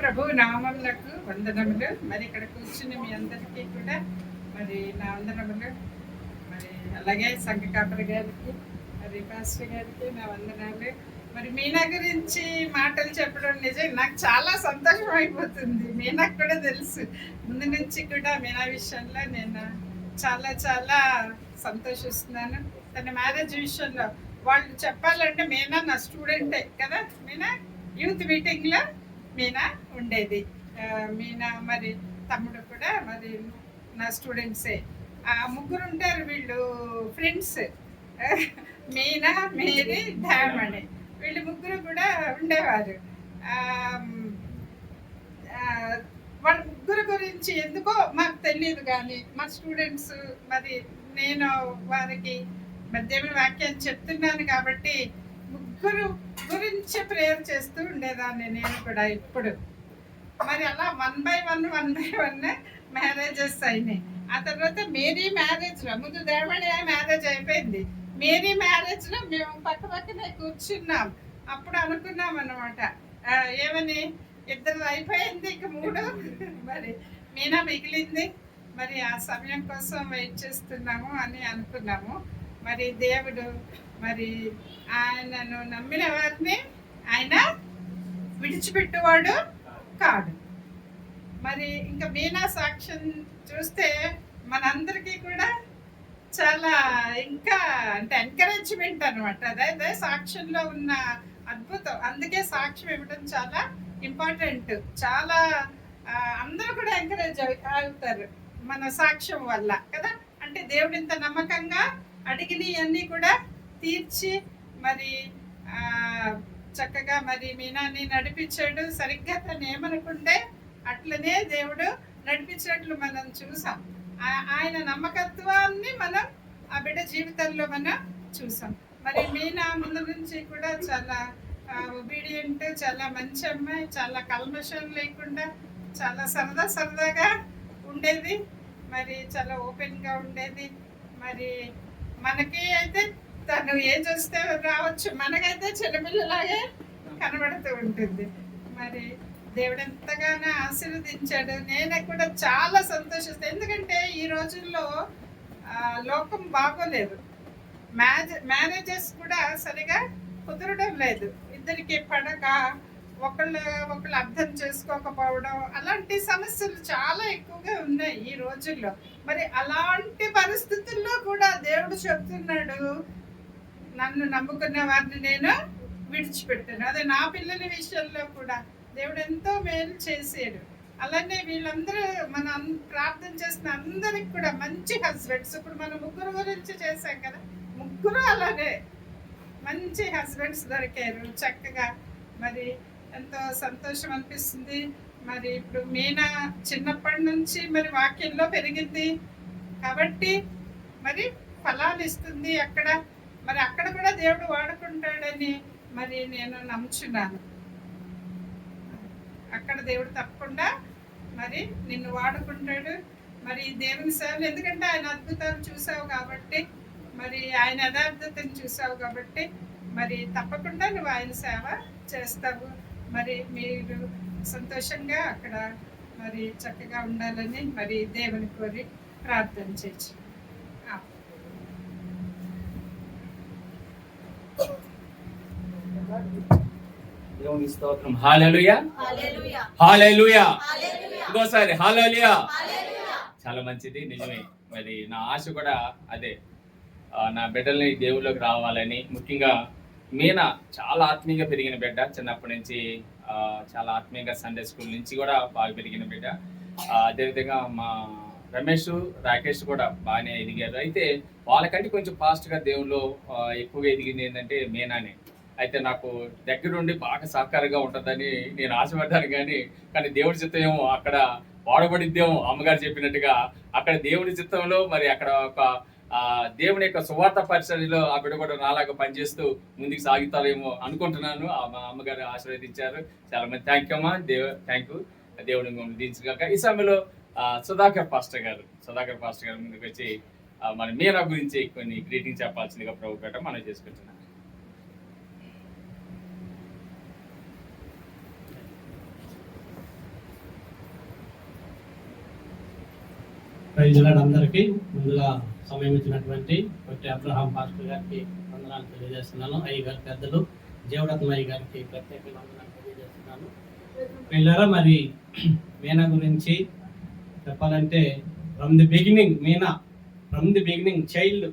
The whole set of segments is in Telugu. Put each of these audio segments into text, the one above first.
ప్రభు నామములకు వందనములు. మరి ఇక్కడ కూర్చుని మీ అందరికీ కూడా మరి నా వందనములు. మరి అలాగే సంఘ కాపరి గారికి మరి పాస్టర్ గారికి నా వందనాలు. మరి మీనా గురించి మాటలు చెప్పడం నిజం. నాకు చాలా సంతోషం అయిపోతుంది. మీనాకు కూడా తెలుసు. ముందు నుంచి కూడా మీనా విషయంలో నేను చాలా చాలా సంతోషిస్తున్నాను. తన మ్యారేజ్ విషయంలో వాళ్ళు చెప్పాలంటే మీనా నా స్టూడెంటే కదా మీనా? యూత్ మీటింగ్లో మీనా ఉండేది. మీనా మరి తమ్ముడు కూడా మరి నా స్టూడెంట్సే. ఆ ముగ్గురు ఉంటారు వీళ్ళు ఫ్రెండ్స్. మీనా మేరీ డ్యామ్ అని వీళ్ళు ముగ్గురు కూడా ఉండేవారు. వాళ్ళ ముగ్గురు గురించి ఎందుకో మాకు తెలియదు కానీ మా స్టూడెంట్స్ మరి నేను వారికి మధ్యమే వాక్యం చెప్తున్నాను కాబట్టి ముగ్గురు గురించి ప్రేయర్ చేస్తూ ఉండేదాన్ని నేను కూడా ఇప్పుడు. మరి అలా one by one one by one marriages అయినాయి. ఆ తర్వాత మేరీ మ్యారేజ్లో ముందు దేవణి మ్యారేజ్ అయిపోయింది. మేరీ మ్యారేజ్లో మేము పక్క పక్కనే కూర్చున్నాం. అప్పుడు అనుకున్నాం అనమాట ఏమని? ఇద్దరు అయిపోయింది ఇక మూడు. మరి మీనా మిగిలింది. మరి ఆ సమయం కోసం వెయిట్ చేస్తున్నాము అని అనుకున్నాము. మరి దేవుడు మరి ఆయనను నమ్మిన వారిని ఆయన విడిచిపెట్టేవాడు కాడు. మరి ఇంకా మీనా సాక్ష్యం చూస్తే మనందరికీ కూడా చాలా ఇంకా అంటే ఎంకరేజ్మెంట్ అనమాట అదే సాక్ష్యంలో ఉన్న అద్భుతం. అందుకే సాక్ష్యం ఇవ్వడం చాలా ఇంపార్టెంట్ చాలా అందరూ కూడా ఎంకరేజ్ అవుతారు మన సాక్ష్యం వల్ల కదా? అంటే దేవుడు ఇంత నమ్మకంగా అడిగినవన్నీ కూడా తీర్చి మరి చక్కగా మరి మీనాన్ని నడిపించాడు. సరిగ్గా తను ఏమనుకుంటే అట్లనే దేవుడు నడిపించినట్లు మనం చూసాం. ఆయన నమ్మకత్వాన్ని మనం ఆ బిడ్డ జీవితంలో మనం చూసాం. మరి మీనా ముందు నుంచి కూడా చాలా ఒబీడియంట్ చాలా మంచి అమ్మాయి చాలా కల్మషం లేకుండా చాలా సరదా సరదాగా ఉండేది. మరి చాలా ఓపెన్గా ఉండేది. మరి మనకి అయితే తను ఏం చూస్తే రావచ్చు. మనకైతే చిన్నపిల్లలాగే కనబడుతూ ఉంటుంది. మరి దేవుడు ఎంతగానో ఆశీర్వదించాడు. నేను కూడా చాలా సంతోషిస్తాను ఎందుకంటే ఈ రోజుల్లో లోకం బాగోలేదు. మ్యాజ్ మ్యారేజెస్ కూడా సరిగా కుదరడం లేదు. ఇద్దరికి పడక ఒకళ్ళు ఒకళ్ళు అర్థం చేసుకోకపోవడం అలాంటి సమస్యలు చాలా ఎక్కువగా ఉన్నాయి ఈ రోజుల్లో. మరి అలాంటి పరిస్థితుల్లో కూడా దేవుడు చెప్తున్నాడు నన్ను నమ్ముకున్న వారిని నేను విడిచిపెట్టాను. అదే నా పిల్లల విషయంలో కూడా దేవుడు ఎంతో మేలు చేసాడు అలానే వీళ్ళందరూ మనం ప్రార్థన చేసిన అందరికి కూడా మంచి హస్బెండ్స్. ఇప్పుడు మనం ముగ్గురు గురించి చేశాం కదా ముగ్గురు అలానే మంచి హస్బెండ్స్ దొరికారు. చక్కగా మరి ఎంతో సంతోషం అనిపిస్తుంది. మరి ఇప్పుడు మీనా చిన్నప్పటి నుంచి మరి వాక్యంలో పెరిగింది. కాబట్టి మరి ఫలాలు ఇస్తుంది అక్కడ మరి అక్కడ కూడా దేవుడు వాడుకుంటాడని మరి నేను నమ్ముచున్నాను. అక్కడ దేవుడు తప్పకుండా మరి నిన్ను వాడుకుంటాడు. మరి దేవుని సేవలు ఎందుకంటే ఆయన అద్భుతాలు చూసావు కాబట్టి మరి ఆయన యథార్థతను చూసావు కాబట్టి మరి తప్పకుండా నువ్వు ఆయన సేవ చేస్తావు. మరి మీరు సంతోషంగా అక్కడ మరి చక్కగా ఉండాలని మరి దేవుని కోరి ప్రార్థన చేసి దేవుని స్తోత్రం. హాలెలుయా. హాలెలుయా. ఇంకోసారి హాలెలుయా. చాలా మంచిది నిజమే. మరి నా ఆశ కూడా అదే. నా బిడ్డల్ని దేవుళ్ళకి రావాలని. ముఖ్యంగా మీనా చాలా ఆత్మీయంగా పెరిగిన బిడ్డ చిన్నప్పటి నుంచి. చాలా ఆత్మీయంగా సండే స్కూల్ నుంచి కూడా బాగా పెరిగిన బిడ్డ. అదేవిధంగా మా రమేష్ రాకేష్ కూడా బాగానే ఎదిగారు. అయితే వాళ్ళకంటే కొంచెం ఫాస్ట్గా దేవుళ్ళు ఎక్కువగా ఎదిగింది ఏంటంటే మీనానే. అయితే నాకు దగ్గరుండి బాగా సహకారంగా ఉంటుందని నేను ఆశపడ్డాను కానీ కానీ దేవుడి చిత్తం అక్కడ వాడబడిద్దేమో. అమ్మగారు చెప్పినట్టుగా అక్కడ దేవుడి చిత్తంలో మరి అక్కడ ఒక దేవుని యొక్క సువార్త పరిచర్యలో ఆ బిడ్డ కూడా నాలాగా పనిచేస్తూ ముందుకు సాగుతారేమో అనుకుంటున్నాను. ఆ మా అమ్మగారు ఆశీర్వదించారు. చాలా మంది థ్యాంక్ యూ అమ్మా. దేవ థ్యాంక్ యూ దేవుడిని దించగాక ఈ సమయంలో సుధాకర్ పాస్టర్ గారు సుధాకర్ పాస్టర్ గారు ముందుకు వచ్చి మన మీనా గురించి కొన్ని గ్రీటింగ్ చెప్పాల్సిందిగా ప్రభుత్వ మనం చేసుకుంటున్నాం ప్రయోజనాలు అందరికీ. ముందుగా సమయం ఇచ్చినటువంటి కొట్టి అబ్రహాం పాస్టర్ గారికి వందనాలు తెలియజేస్తున్నాను. అయ్య గారి పెద్దలు జీవరత్న అయ్య గారికి ప్రత్యేక వందనాలు తెలియజేస్తున్నాను. పిల్లరా మరి మీనా గురించి చెప్పాలంటే from the beginning Meena from the beginning child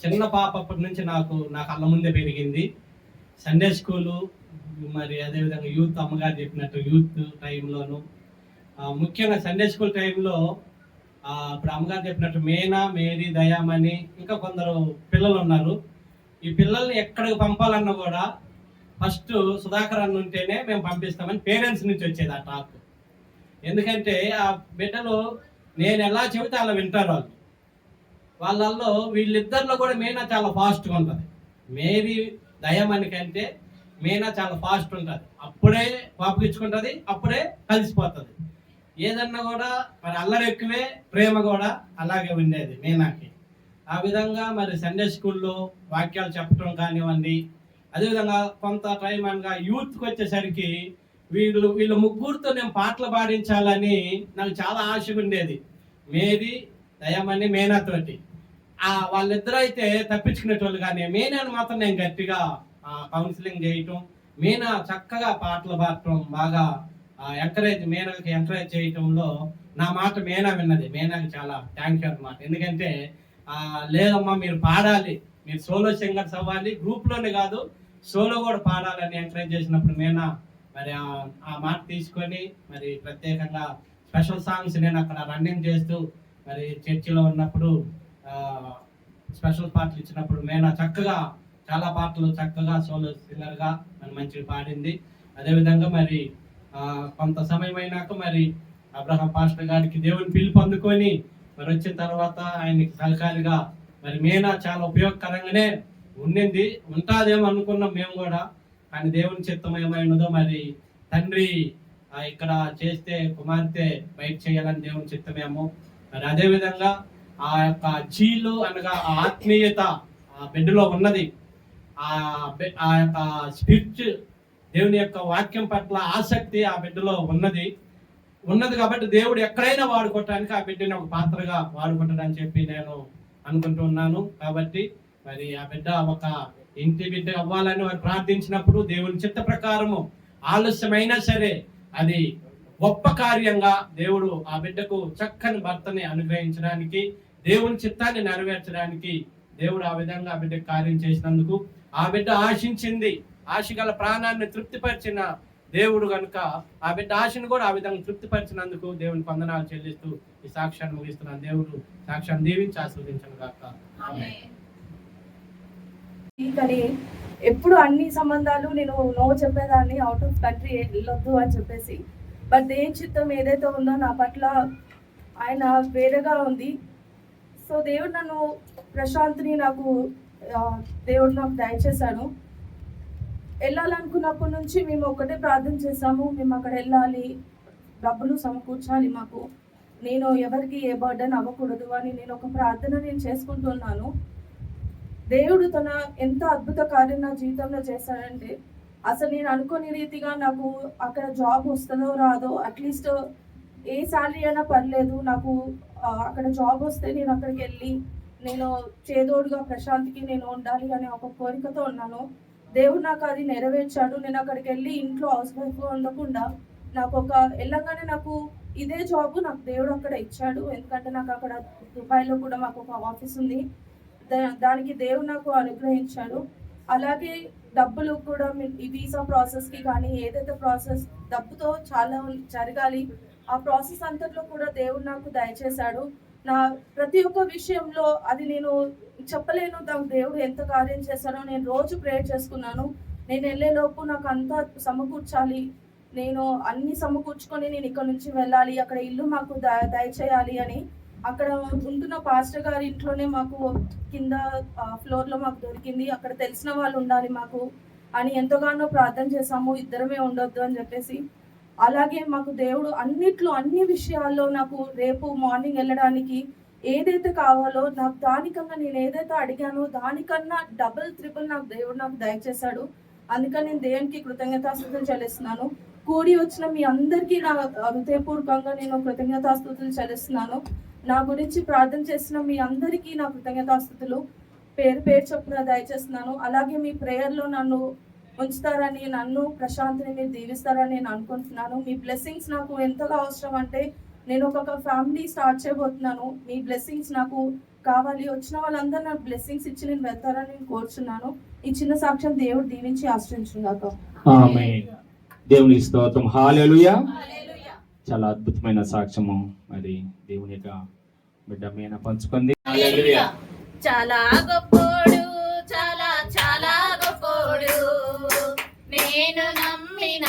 చిన్న పాప అప్పటి నుంచి నాకు నా కళ్ళ ముందే పెరిగింది. సండే స్కూలు మరి అదేవిధంగా యూత్ అమ్మగారు చెప్పినట్టు యూత్ టైంలోను ముఖ్యంగా సండే స్కూల్ టైంలో ఇప్పుడు అమ్మగారు చెప్పినట్టు మేనా మేరీ దయామణి ఇంకా కొందరు పిల్లలు ఉన్నారు. ఈ పిల్లల్ని ఎక్కడికి పంపాలన్నా కూడా ఫస్ట్ సుధాకర్ అన్న ఉంటేనే మేము పంపిస్తామని పేరెంట్స్ నుంచి వచ్చేది ఆ టాక్ ఎందుకంటే ఆ బిడ్డలు నేను ఎలా చెబితే అలా వింటారు వాళ్ళు. వాళ్ళల్లో వీళ్ళిద్దరిలో కూడా మీనా చాలా ఫాస్ట్గా ఉంటుంది. మేరీ దయమణి కంటే మీనా చాలా ఫాస్ట్ ఉంటుంది. అప్పుడే పాపకిచ్చుకుంటుంది అప్పుడే కలిసిపోతుంది. ఏదన్నా కూడా మరి అల్లరి ఎక్కువే ప్రేమ కూడా అలాగే ఉండేది మీనాకి. ఆ విధంగా మరి సండే స్కూల్లో వాక్యాలు చెప్పడం కానివ్వండి అదేవిధంగా కొంత టైం అనగా యూత్కి వచ్చేసరికి వీళ్ళు వీళ్ళు ముగ్గురితో నేను పాటలు పాడించాలని నాకు చాలా ఆశ ఉండేది. మేరీ దయమని మేనాతోటి ఆ వాళ్ళిద్దరూ అయితే తప్పించుకునేటోళ్ళు కానీ మేనాను మాత్రం నేను గట్టిగా కౌన్సిలింగ్ చేయటం మీనా చక్కగా పాటలు పాడటం బాగా ఎంకరేజ్ మేనల్కి ఎంకరేజ్ చేయటంలో నా మాట మేనా విన్నది. మేనాకి చాలా థ్యాంక్ యూ అనమాట ఎందుకంటే లేదమ్మా మీరు పాడాలి. మీరు సోలో సింగర్స్ అవ్వాలి. గ్రూప్లోనే కాదు సోలో కూడా పాడాలని ఎంకరేజ్ చేసినప్పుడు మేనా మరి ఆ- మాట తీసుకొని మరి ప్రత్యేకంగా స్పెషల్ సాంగ్స్ నేను అక్కడ రన్నింగ్ చేస్తూ మరి చర్చిలో ఉన్నప్పుడు స్పెషల్ పాటలు ఇచ్చినప్పుడు మేనా చక్కగా చాలా పాటలు చక్కగా సోలో సింగర్గా మరి మంచిగా పాడింది. అదేవిధంగా మరి కొంత సమయం అయినాక మరి అబ్రహం పాస్టర్ గారికి దేవుని పిలుపు అందుకొని మరి వచ్చిన తర్వాత ఆయనకి సహకారిగా మరి మేనా చాలా ఉపయోగకరంగానే ఉండింది ఉంటాదేమో అనుకున్నాం మేము కూడా. కానీ దేవుని చిత్తం ఏమైనదో మరి తండ్రి ఆ, ఇక్కడ చేస్తే కుమార్తె బయట చేయాలని దేవుని చిత్తమేమో మరి అదే విధంగా ఆ యొక్క చీలు అనగా ఆ ఆత్మీయత ఆ బిడ్డలో ఉన్నది. ఆ ఆ యొక్క స్పిరిచు దేవుని యొక్క వాక్యం పట్ల ఆసక్తి ఆ బిడ్డలో ఉన్నది. ఉన్నది కాబట్టి దేవుడు ఎక్కడైనా వాడుకోవటానికి ఆ బిడ్డని ఒక పాత్రగా వాడుకుంటాడని చెప్పి నేను అనుకుంటున్నాను కాబట్టి మరి ఆ బిడ్డ ఒక ఇంటి బిడ్డ అవ్వాలని వారు ప్రార్థించినప్పుడు దేవుని చిత్త ప్రకారము ఆలస్యమైనా సరే అది గొప్ప కార్యంగా దేవుడు ఆ బిడ్డకు చక్కని భర్తని అనుగ్రహించడానికి దేవుని చిత్తాన్ని నెరవేర్చడానికి దేవుడు ఆ విధంగా ఆ బిడ్డకు కార్యం చేసినందుకు ఆ బిడ్డ ఆశించింది. ఆశ గల ప్రాణాన్ని తృప్తిపరిచిన దేవుడు కనుక ఆ బిడ్డ ఆశను కూడా ఆ విధంగా తృప్తిపరిచినందుకు దేవుని వందనాలు చెల్లిస్తూ ఈ సాక్ష్యాన్ని ముగిస్తున్నాను. దేవుడు సాక్ష్యాన్ని దీవించి ఆస్వాదించను కాక ఎప్పుడు అన్ని సంబంధాలు నేను నో చెప్పేదాన్ని అవుట్ ఆఫ్ కంట్రీ వెళ్ళొద్దు అని చెప్పేసి బట్ దేని చిత్తం ఏదైతే ఉందో నా పట్ల ఆయన వేరేగా ఉంది. సో దేవుడు నన్ను ప్రశాంత్ని నాకు దేవుడు నాకు దయచేశాడు. వెళ్ళాలనుకున్నప్పటి నుంచి మేము ఒకటే ప్రార్థన చేసాము మేము అక్కడ వెళ్ళాలి. డబ్బులు సమకూర్చాలి మాకు. నేను ఎవరికి ఏ బర్డన్ అవ్వకూడదు అని నేను ఒక ప్రార్థన నేను చేసుకుంటున్నాను. దేవుడు తన ఎంత అద్భుత కార్యం నా జీవితంలో చేశాడంటే అసలు నేను అనుకోని రీతిగా నాకు అక్కడ జాబ్ వస్తుందో రాదో అట్లీస్ట్ ఏ శాలరీ అయినా పర్లేదు. నాకు అక్కడ జాబ్ వస్తే నేను అక్కడికి వెళ్ళి నేను చేదోడుగా ప్రశాంత్కి నేను ఉండాలి అనే ఒక కోరికతో ఉన్నాను. దేవుడు నాకు అది నెరవేర్చాడు. నేను అక్కడికి వెళ్ళి ఇంట్లో హౌస్ వైఫ్ ఉండకుండా నాకు ఒక వెళ్ళగానే నాకు ఇదే జాబ్ నాకు దేవుడు అక్కడ ఇచ్చాడు. ఎందుకంటే నాకు అక్కడ దుబాయ్లో కూడా మాకు ఒక ఆఫీస్ ఉంది. దా- దానికి దేవుడు నాకు అనుగ్రహించాడు. అలాగే డబ్బులు కూడా మీ- ఈ వీసా ప్రాసెస్కి కానీ ఏదైతే ప్రాసెస్ డబ్బుతో చాలా జరగాలి ఆ ప్రాసెస్ అంతట్లో కూడా దేవుడు నాకు దయచేశాడు. నా ప్రతి ఒక్క విషయంలో అది నేను చెప్పలేను దానికి దేవుడు ఎంత కార్యం చేశాడో. నేను రోజు ప్రేయర్ చేసుకున్నాను. నేను వెళ్ళేలోపు నాకు అంతా సమకూర్చాలి. నేను అన్ని సమకూర్చుకొని నేను ఇక్కడ నుంచి వెళ్ళాలి. అక్కడ ఇల్లు మాకు ద దయచేయాలి అని అక్కడ ఉంటున్న పాస్టర్ గారి ఇంట్లోనే మాకు కింద ఫ్లోర్లో మాకు దొరికింది. అక్కడ తెలిసిన వాళ్ళు ఉండాలి మాకు అని ఎంతగానో ప్రార్థన చేశాము. ఇద్దరమే ఉండొద్దు అని చెప్పేసి. అలాగే మాకు దేవుడు అన్నిట్లో అన్ని విషయాల్లో నాకు రేపు మార్నింగ్ వెళ్ళడానికి ఏదైతే కావాలో నాకు దానికన్నా నేను ఏదైతే అడిగానో దానికన్నా డబుల్ త్రిపుల్ నాకు దేవుడు నాకు దయచేశాడు. అందుకని నేను దేవునికి కృతజ్ఞతాస్తుతులు చెల్లిస్తున్నాను. కూడి వచ్చిన మీ అందరికీ నా హృదయపూర్వకంగా నేను కృతజ్ఞతాస్తుతులు చెల్లిస్తున్నాను. నా గురించి ప్రార్థన చేసిన మీ అందరికీ నా కృతజ్ఞతాస్తుతులు పేరు పేరు చొప్పున దయచేస్తున్నాను. అలాగే మీ ప్రేయర్లో నన్ను ఉంచుతారని నన్ను ప్రశాంతిని మీరు దీవిస్తారని నేను అనుకుంటున్నాను. మీ బ్లెస్సింగ్స్ నాకు ఎంతగా అవసరం అంటే నేను ఒక ఫ్యామిలీ స్టార్ట్ చేయబోతున్నాను. మీ బ్లెస్సింగ్స్ నాకు కావాలి. వచ్చిన వాళ్ళందరూ నాకు బ్లెస్సింగ్స్ ఇచ్చి నేను వెళ్తారని నేను కోరుచున్నాను. ఈ చిన్న సాక్ష్యం దేవుడు దీవించి ఆశ్రయించుగాక ఆమె దేవుని స్తోత్రం. హాలెలుయా చాలా అద్భుతమైన సాక్ష్యము. మరి దేవుని యొక్క బిడ్డ మీద పంచుకుంది. హల్లెలూయా. చాలా గొప్పోడు చాలా చాలా గొప్పోడు. నేను నమ్మిన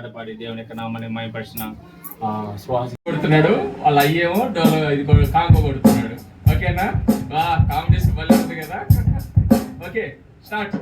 పాటపాడి దేవుని యొక్క నామాన్ని మయపరిచిన శ్వాస కొడుతున్నాడు. వాళ్ళ అయ్యేమో ఇది కొడు- కాంగో కొడుతున్నాడు. ఓకేనా? బా కాంబినేషన్ భలే ఉంది కదా? Okay start.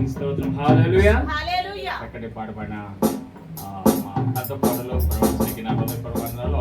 దేవుని స్తోత్రం హాలూయా అక్కడే పాట పాడిన మా అత్త పాటలో ప్రవర్తనకి పదవి పర్వనాలు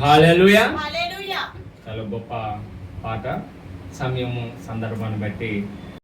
హల్లెలూయా చాలా గొప్ప పాట. సమయము సందర్భాన్ని బట్టి